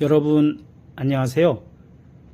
여러분 안녕하세요.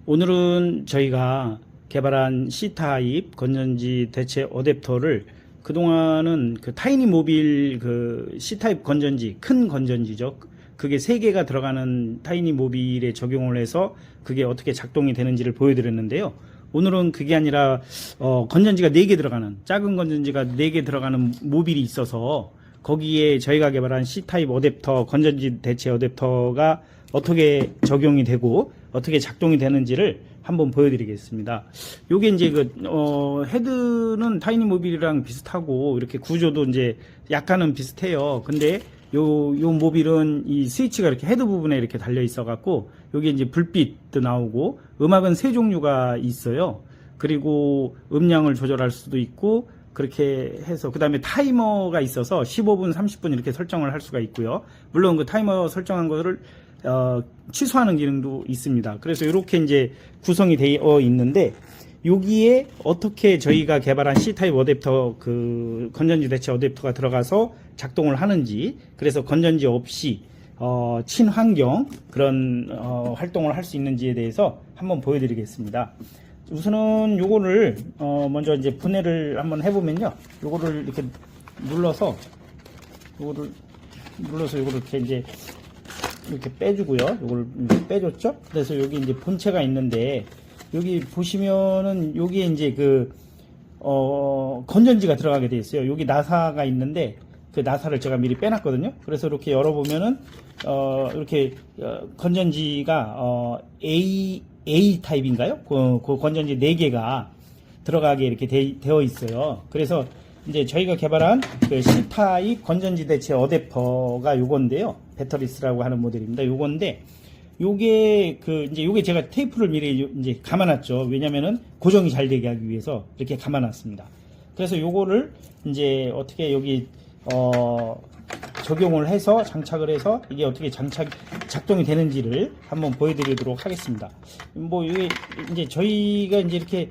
오늘은 저희가 개발한 C타입 건전지 대체 어댑터를 그동안은 그 타이니 모빌 그 C타입 건전지 큰 건전지죠. 그게 세 개가 들어가는 타이니 모빌에 적용을 해서 그게 어떻게 작동이 되는지를 보여드렸는데요. 오늘은 그게 아니라 어, 건전지가 네개 들어가는 작은 건전지가 네개 들어가는 모빌이 있어서 거기에 저희가 개발한 C타입 어댑터 건전지 대체 어댑터가 어떻게 적용이 되고 어떻게 작동이 되는지를 한번 보여드리겠습니다. 요게 이제 그, 어, 헤드는 타이니 모빌이랑 비슷하고 이렇게 구조도 이제 약간은 비슷해요. 근데 요, 요 모빌은 이 스위치가 이렇게 헤드 부분에 이렇게 달려 있어 갖고 여기 이제 불빛도 나오고 음악은 세 종류가 있어요. 그리고 음량을 조절할 수도 있고 그렇게 해서 그 다음에 타이머가 있어서 15분, 30분 이렇게 설정을 할 수가 있고요. 물론 그 타이머 설정한 거를 어, 취소하는 기능도 있습니다. 그래서 이렇게 이제 구성이 되어 있는데 여기에 어떻게 저희가 개발한 C타입 어댑터 그 건전지 대체 어댑터가 들어가서 작동을 하는지 그래서 건전지 없이 어, 친환경 그런 어, 활동을 할 수 있는지에 대해서 한번 보여드리겠습니다. 우선은 요거를 어, 먼저 이제 분해를 한번 해보면요. 요거를 이렇게 눌러서 요거를 눌러서 요거를 이렇게 이제 이렇게 빼주고요. 이제 빼줬죠. 그래서 여기 이제 본체가 있는데 여기 보시면은 여기에 이제 그 어, 건전지가 들어가게 돼 있어요. 여기 나사가 있는데 그 나사를 제가 미리 빼놨거든요. 그래서 이렇게 열어보면은 어, 이렇게 어, 건전지가 어, A A 타입인가요? 그, 그 건전지 4 개가 들어가게 이렇게 돼, 되어 있어요. 그래서 이제 저희가 개발한 그 C타입 건전지 대체 어댑터가 요건데요. 배터리스라고 하는 모델입니다. 요건데 요게 그 이제 요게 제가 테이프를 미리 요- 이제 감아놨죠. 왜냐면은 고정이 잘 되게 하기 위해서 이렇게 감아놨습니다. 그래서 요거를 이제 어떻게 여기 어 적용을 해서 장착을 해서 이게 어떻게 장착 작동이 되는지를 한번 보여드리도록 하겠습니다. 뭐 이게 이제 저희가 이제 이렇게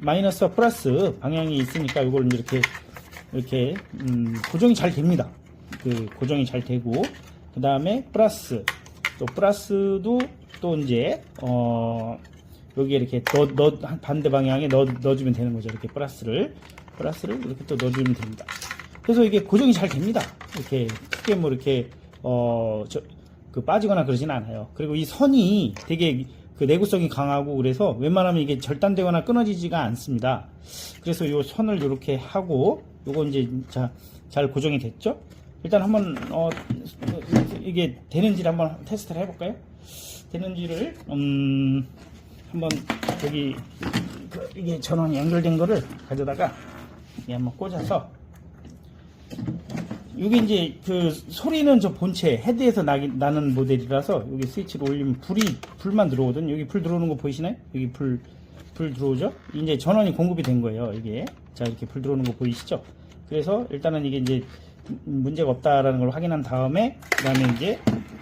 마이너스와 플러스 방향이 있으니까 이걸 이렇게 이렇게 음, 고정이 잘 됩니다. 그 고정이 잘 되고 그 다음에 플러스 또 플러스도 또 이제 어 여기에 이렇게 넣, 넣 반대 방향에 넣어, 넣어주면 되는 거죠. 이렇게 플러스를 플러스를 이렇게 또 넣어주면 됩니다. 그래서 이게 고정이 잘 됩니다. 이렇게 크게 뭐 이렇게 어저그 빠지거나 그러진 않아요. 그리고 이 선이 되게 그 내구성이 강하고 그래서 웬만하면 이게 절단되거나 끊어지지가 않습니다. 그래서 이 선을 이렇게 하고 요거 이제 자, 잘 고정이 됐죠? 일단 한번 어 이게 되는지 를 한번 테스트를 해볼까요? 되는지를 음 한번 여기 그 이게 전원이 연결된 거를 가져다가 이게 한번 꽂아서 이게 이제 그 소리는 저 본체 헤드에서 나기, 나는 모델이라서 여기 스위치를 올리면 불이 불만 들어오거든 여기 불 들어오는 거 보이시나요? 여기 불, 불 들어오죠? 이제 전원이 공급이 된 거예요 이게 자 이렇게 불 들어오는 거 보이시죠? 그래서 일단은 이게 이제 문제가 없다라는 걸 확인한 다음에 그 다음에 이제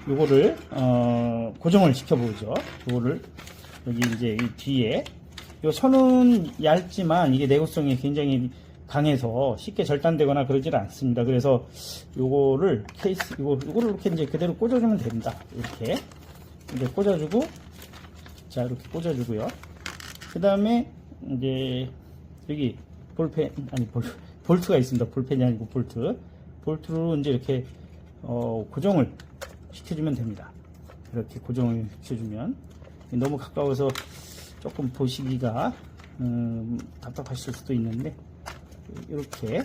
요거를 어, 고정을 시켜보죠 요거를 여기 이제 이 뒤에 요 선은 얇지만 이게 내구성이 굉장히 강해서 쉽게 절단되거나 그러질 않습니다. 그래서 요거를 케이스 요거 요거를 이렇게 이제 그대로 꽂아주면 됩니다. 이렇게 이렇게 꽂아주고 자 이렇게 꽂아주고요. 그 다음에 이제 여기 볼펜 아니 볼 볼트가 있습니다. 볼펜이 아니고 볼트 볼트로 이제 이렇게 어, 고정을 시켜주면 됩니다. 이렇게 고정을 시켜주면 너무 가까워서 조금 보시기가 음, 답답하실 수도 있는데 이렇게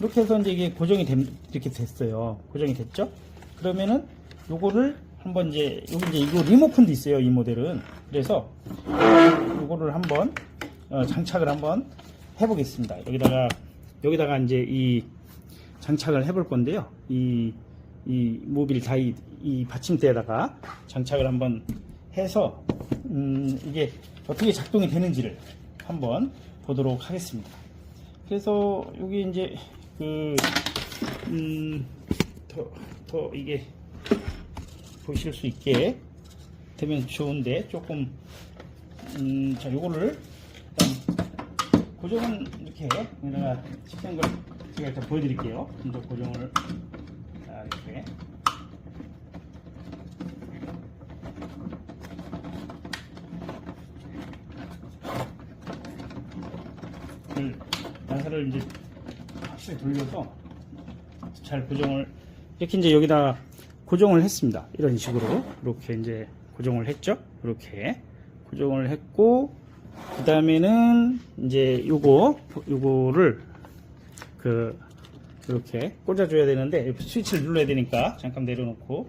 이렇게 해서 이제 이게 고정이 됨, 이렇게 됐어요. 고정이 됐죠? 그러면은 요거를 한번 이제 여기 이제 이거 리모컨도 있어요. 이 모델은 그래서 요거를 한번 어, 장착을 한번 해보겠습니다. 여기다가 여기다가 이제 이 장착을 해볼 건데요. 이, 이 모빌 다이 이 받침대에다가 장착을 한번 해서 음, 이게 어떻게 작동이 되는지를 한번 보도록 하겠습니다. 그래서 여기 이제 그, 음, 더, 더 이게 보실 수 있게 되면 좋은데 조금, 음, 자, 요거를 고정은 이렇게 여기다가 시킨 걸 제가 일단 보여드릴게요. 먼저 고정을 이렇게 음, 난사를 이제 확실히 돌려서 잘 고정을 이렇게 이제 여기다 고정을 했습니다. 이런 식으로 이렇게 이제 고정을 했죠. 이렇게 고정을 했고 그 다음에는 이제 요거 요거를 그 이렇게 꽂아줘야 되는데 스위치를 눌러야 되니까 잠깐 내려놓고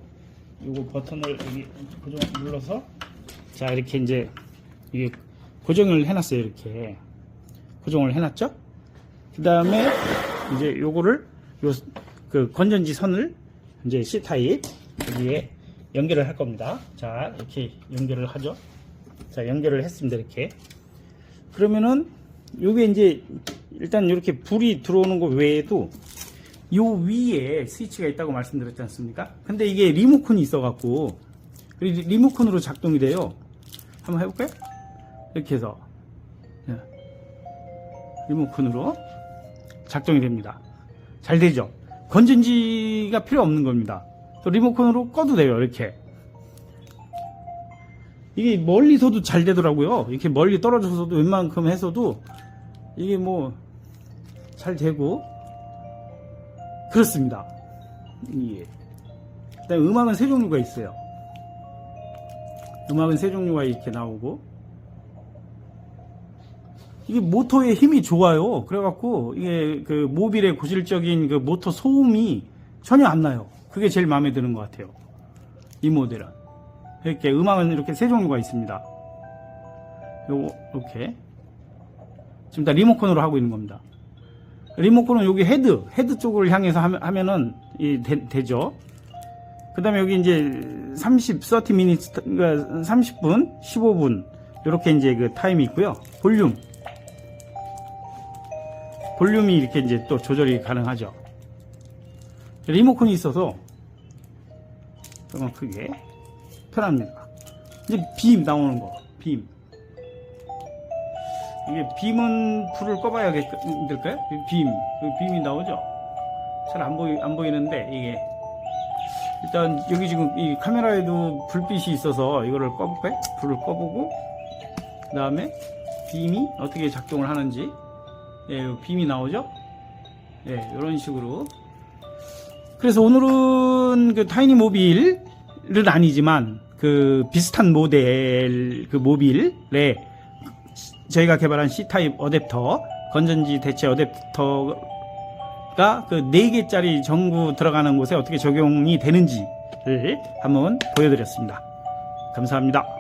요거 버튼을 여기 고정 눌러서 자 이렇게 이제 이게 고정을 해놨어요 이렇게. 고정을 해놨죠? 그 다음에 이제 요거를 요 그 건전지 선을 이제 C 타입 여기에 연결을 할 겁니다. 자 이렇게 연결을 하죠? 자 연결을 했습니다 이렇게. 그러면은 요게 이제 일단 이렇게 불이 들어오는 거 외에도 요 위에 스위치가 있다고 말씀드렸지 않습니까? 근데 이게 리모컨이 있어갖고 리- 리모컨으로 작동이 돼요. 한번 해볼까요? 이렇게 해서 예. 리모컨으로 작동이 됩니다. 잘 되죠? 건전지가 필요 없는 겁니다. 또 리모컨으로 꺼도 돼요. 이렇게 이게 멀리서도 잘 되더라고요. 이렇게 멀리 떨어져서도 웬만큼 해서도 이게 뭐 잘 되고 그렇습니다. 예. 그다음에 음악은 세 종류가 있어요. 음악은 세 종류가 이렇게 나오고 이게 모터의 힘이 좋아요. 그래갖고 이게 그 모빌의 고질적인 그 모터 소음이 전혀 안 나요. 그게 제일 마음에 드는 것 같아요. 이 모델은 이렇게 음악은 이렇게 세 종류가 있습니다. 요거 이렇게 지금 다 리모컨으로 하고 있는 겁니다. 리모컨은 여기 헤드, 헤드 쪽을 향해서 하면, 하면은 이 되, 죠그 다음에 여기 이제 30, 30 minutes, 그러니까 30분, 15분, 이렇게 이제 그 타임이 있고요. 볼륨. 볼륨이 이렇게 이제 또 조절이 가능하죠. 리모컨이 있어서 조금 크게 편합니다. 이제 빔 나오는 거, 빔. 이게 빔은 불을 꺼봐야 될까요? 빔, 여기 빔이 나오죠? 잘 안 보이, 안 보이는데, 이게. 일단, 여기 지금 이 카메라에도 불빛이 있어서 이거를 꺼볼까요? 불을 꺼보고, 그 다음에 빔이 어떻게 작동을 하는지, 예, 요 빔이 나오죠? 예, 이런 식으로. 그래서 오늘은 그 타이니 모빌은 아니지만, 그 비슷한 모델 그 모빌에 저희가 개발한 C타입 어댑터, 건전지 대체 어댑터가 그 4개짜리 전구 들어가는 곳에 어떻게 적용이 되는지를 한번 보여드렸습니다. 감사합니다.